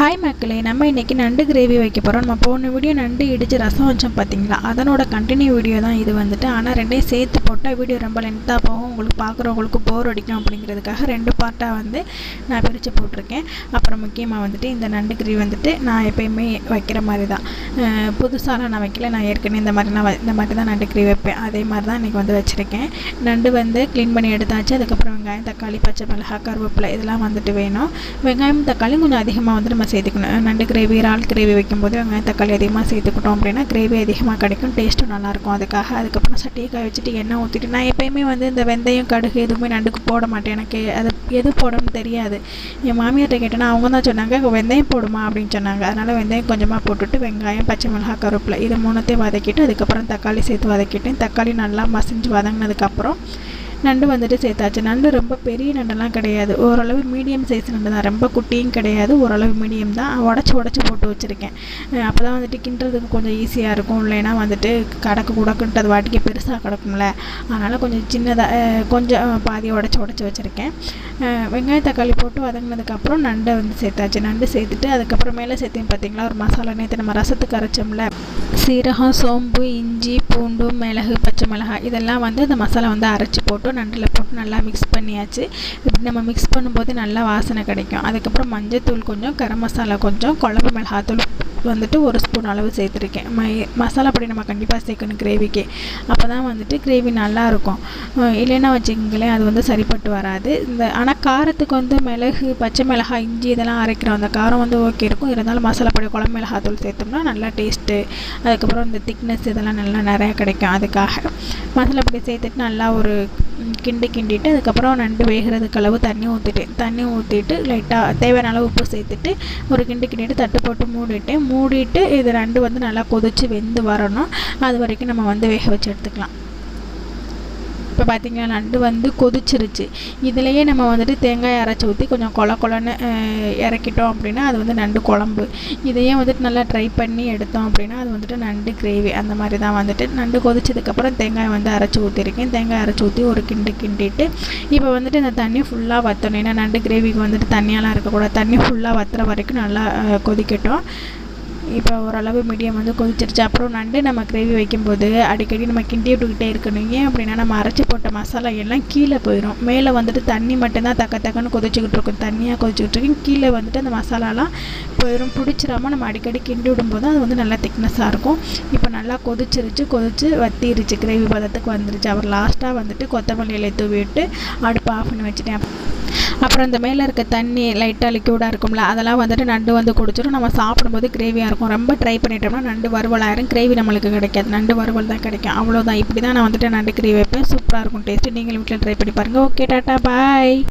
Hi மக்களே நம்ம இன்றைக்கி நண்டு கிரேவி வைக்க போகிறோம் நம்ம போன வீடியோ நண்டு இடித்து ரசம் வச்சோம் பார்த்தீங்களா அதனோட கண்டினியூ வீடியோ தான் இது வந்துட்டு. ஆனால் ரெண்டையும் சேர்த்து போட்டால் வீடியோ ரொம்ப லென்த்தாக போகும். உங்களுக்கு பார்க்குறவங்களுக்கு போர் அடிக்கும் அப்படிங்கிறதுக்காக ரெண்டு பார்ட்டாக வந்து நான் பிரித்து போட்டிருக்கேன். அப்புறம் முக்கியமாக வந்துட்டு இந்த நண்டு கிரேவி வந்துட்டு நான் எப்பயுமே வைக்கிற மாதிரி தான். புதுசாலாம் நான் வைக்கல. நான் ஏற்கனவே இந்த மாதிரி நான் இந்த மாதிரி தான் நண்டு கிரேவி வைப்பேன். அதே மாதிரி தான் இன்றைக்கி வந்து வச்சுருக்கேன். நண்டு வந்து க்ளீன் பண்ணி எடுத்தாச்சு. அதுக்கப்புறம் வெங்காயம் தக்காளி பச்சை மிளகா கருவேப்பிலை இதெல்லாம் வந்துட்டு வேணும். வெங்காயம் தக்காளி கொஞ்சம் அதிகமாக வந்து நம்ம சேர்த்துக்கணும் நண்டு கிரேவி இறால் கிரேவி வைக்கும்போது வெங்காயம் தக்காளி அதிகமாக சேர்த்துக்கிட்டோம் அப்படின்னா கிரேவி அதிகமாக கிடைக்கும் டேஸ்ட்டும் நல்லாயிருக்கும். அதுக்காக அதுக்கப்புறம் சட்டியை காய வச்சுட்டு எண்ணெய் ஊற்றிட்டு நான் எப்போயுமே வந்து இந்த வெந்தயம் கடுகு எதுவுமே நண்டுக்கு போட மாட்டேன். எனக்கு அது எது போடணும்னு தெரியாது. என் மாமியார்கிட்ட கேட்டேன்னா அவங்க தான் சொன்னாங்க வெந்தயம் போடுமா? அப்படின்னு சொன்னாங்க. அதனால் வெந்தயம் கொஞ்சமாக போட்டுட்டு வெங்காயம் பச்சை மிளகாய் கருவேப்பிலை இதை மூணுத்தையும் வதக்கிட்டு அதுக்கப்புறம் தக்காளி சேர்த்து வதக்கிட்டேன். தக்காளி நல்லா மசிஞ்சு வதங்கினதுக்கப்புறம் நண்டு வந்துட்டு சேர்த்தாச்சு. நண்டு ரொம்ப பெரிய நண்டெல்லாம் கிடையாது. ஓரளவு மீடியம் சைஸ் நண்டு தான். ரொம்ப குட்டியும் கிடையாது. ஓரளவு மீடியம் தான். உடச்சி உடச்சி போட்டு வச்சுருக்கேன். அப்போ தான் வந்துட்டு கிண்டுறதுக்கு கொஞ்சம் ஈஸியாக இருக்கும். இல்லைன்னா வந்துட்டு கடக்கு குடக்குன்ட்டு அது வாட்டிக்கு பெருசாக கிடக்கும்ல. அதனால் கொஞ்சம் சின்னதாக கொஞ்சம் பாதி உடச்சி உடச்சி வச்சுருக்கேன். வெங்காயம் தக்காளி போட்டு வதங்கினதுக்கப்புறம் நண்டை வந்து சேர்த்தாச்சு. நண்டு சேர்த்துட்டு அதுக்கப்புறம் மேலே சேர்த்தேன் பார்த்தீங்களா ஒரு மசாலா நேற்று நம்ம ரசத்துக்கு அரைச்சோம்ல. சீரகம் சோம்பு இஞ்சி பூண்டு மிளகு பச்சை மிளகாய் இதெல்லாம் வந்து அந்த மசாலா வந்து அரைச்சி போட்டு நண்டில் போட்டு நல்லா மிக்ஸ் பண்ணியாச்சு. இப்படி நம்ம மிக்ஸ் பண்ணும்போது நல்லா வாசனை கிடைக்கும். அதுக்கப்புறம் மஞ்சத்தூள் கொஞ்சம் கரம் மசாலா கொஞ்சம் குழம்பு மிளகாத்தூள் வந்துட்டு ஒரு ஸ்பூன் அளவு சேர்த்துருக்கேன். மை மசாலா பொடி நம்ம கண்டிப்பாக சேர்க்கணும் கிரேவிக்கு அப்போ தான் வந்துட்டு கிரேவி நல்லாயிருக்கும் இல்லைன்னா வச்சுக்கங்களேன் அது வந்து சரிப்பட்டு வராது. இந்த ஆனால் காரத்துக்கு வந்து மிளகு பச்சை மிளகாய் இஞ்சி இதெல்லாம் அரைக்கிறோம். அந்த காரம் வந்து ஓகே இருக்கும். இருந்தாலும் மசாலா பொடி குழம்பு மிளகாத்தூள் சேர்த்தோம்னா நல்லா டேஸ்ட்டு அதுக்கப்புறம் இந்த திக்னஸ் இதெல்லாம் நல்லா நிறையா கிடைக்கும். அதுக்காக. மசாலா பொடி சேர்த்துட்டு நல்லா ஒரு கிண்டு கிண்டிட்டு அதுக்கப்புறம் நண்டு வேகிறதுக்கு அளவு தண்ணி ஊற்றிட்டேன் தண்ணி ஊற்றிட்டு லைட்டாக தேவையான அளவு உப்பு சேர்த்துட்டு ஒரு கிண்டு கிண்டிட்டு தட்டு போட்டு மூடிட்டேன் மூடிட்டு இது ரெண்டு வந்து நல்லா கொதித்து வெந்து வரணும். அது வரைக்கும் நம்ம வந்து வேக வச்சு எடுத்துக்கலாம். இப்போ பார்த்திங்கன்னா நண்டு வந்து கொதிச்சிருச்சு. இதுலேயே நம்ம வந்துட்டு தேங்காய் அரைச்சி ஊற்றி கொஞ்சம் கொல கொலன்னு இறக்கிட்டோம் அப்படின்னா அது வந்து நண்டு குழம்பு. இதையே வந்துட்டு நல்லா ட்ரை பண்ணி எடுத்தோம் அப்படின்னா அது வந்துட்டு நண்டு கிரேவி அந்த மாதிரி தான் வந்துட்டு. நண்டு கொதிச்சதுக்கப்புறம் தேங்காய் வந்து அரைச்சி ஊற்றிருக்கேன் தேங்காய் அரைச்சி ஊற்றி ஒரு கிண்டு கிண்டிட்டு இப்போ வந்துட்டு இந்த தண்ணி ஃபுல்லாக வற்றணும் ஏன்னா நண்டு கிரேவிக்கு வந்துட்டு தண்ணியெல்லாம் இருக்கக்கூடாது. தண்ணி ஃபுல்லாக வற்றுற வரைக்கும் நல்லா கொதிக்கட்டும். இப்போ ஓரளவு மீடியம் வந்து கொதிச்சிருச்சு. அப்புறம் நண்டு நம்ம கிரேவி வைக்கும்போது அடிக்கடி நம்ம கிண்டி விட்டுக்கிட்டே இருக்கணும். ஏன் அப்படின்னா நம்ம அரைச்சி போட்ட மசாலா எல்லாம் கீழே போயிடும் மேலே வந்துட்டு தண்ணி மட்டும்தான் தக்க தக்கன்னு கொதிச்சுக்கிட்டு இருக்கும். தண்ணியாக கொதிச்சுக்கிட்டு இருக்கும். கீழே வந்துட்டு அந்த மசாலாலாம் போயிடும் பிடிச்சிடாம நம்ம அடிக்கடி கிண்டி விடும்போது அது வந்து நல்லா திக்னஸாக இருக்கும். இப்போ நல்லா கொதிச்சிருச்சு. கொதிச்சு வத்திருச்சு. கிரேவி பதத்துக்கு வந்துருச்சு. அப்புறம் லாஸ்ட்டாக வந்துட்டு கொத்தமல்லி இலை தூவி விட்டு அடுப்பு ஆஃப் பண்ணி வச்சுட்டேன். அப்புறம் இந்த மேலே இருக்க தண்ணி லைட்டாக லிக்யூடாக இருக்கும்ல அதெல்லாம் வந்துட்டு நண்டு வந்து குடிச்சிடும் நம்ம சாப்பிடும்போது கிரேவியாக இருக்கும். ரொம்ப ட்ரை பண்ணிட்டோம்னா நண்டு வறுவல் ஆயிரும். கிரேவி நம்மளுக்கு கிடைக்காது. நண்டு வறுவல் தான் கிடைக்கும். அவ்வளோதான் இப்படி தான் நான் வந்துட்டு நண்டு கிரேவி வைப்பேன். சூப்பராக இருக்கும். டேஸ்ட்டு நீங்கள் வீட்டில் ட்ரை பண்ணி பாருங்கள் ஓகே டாட்டா பாய்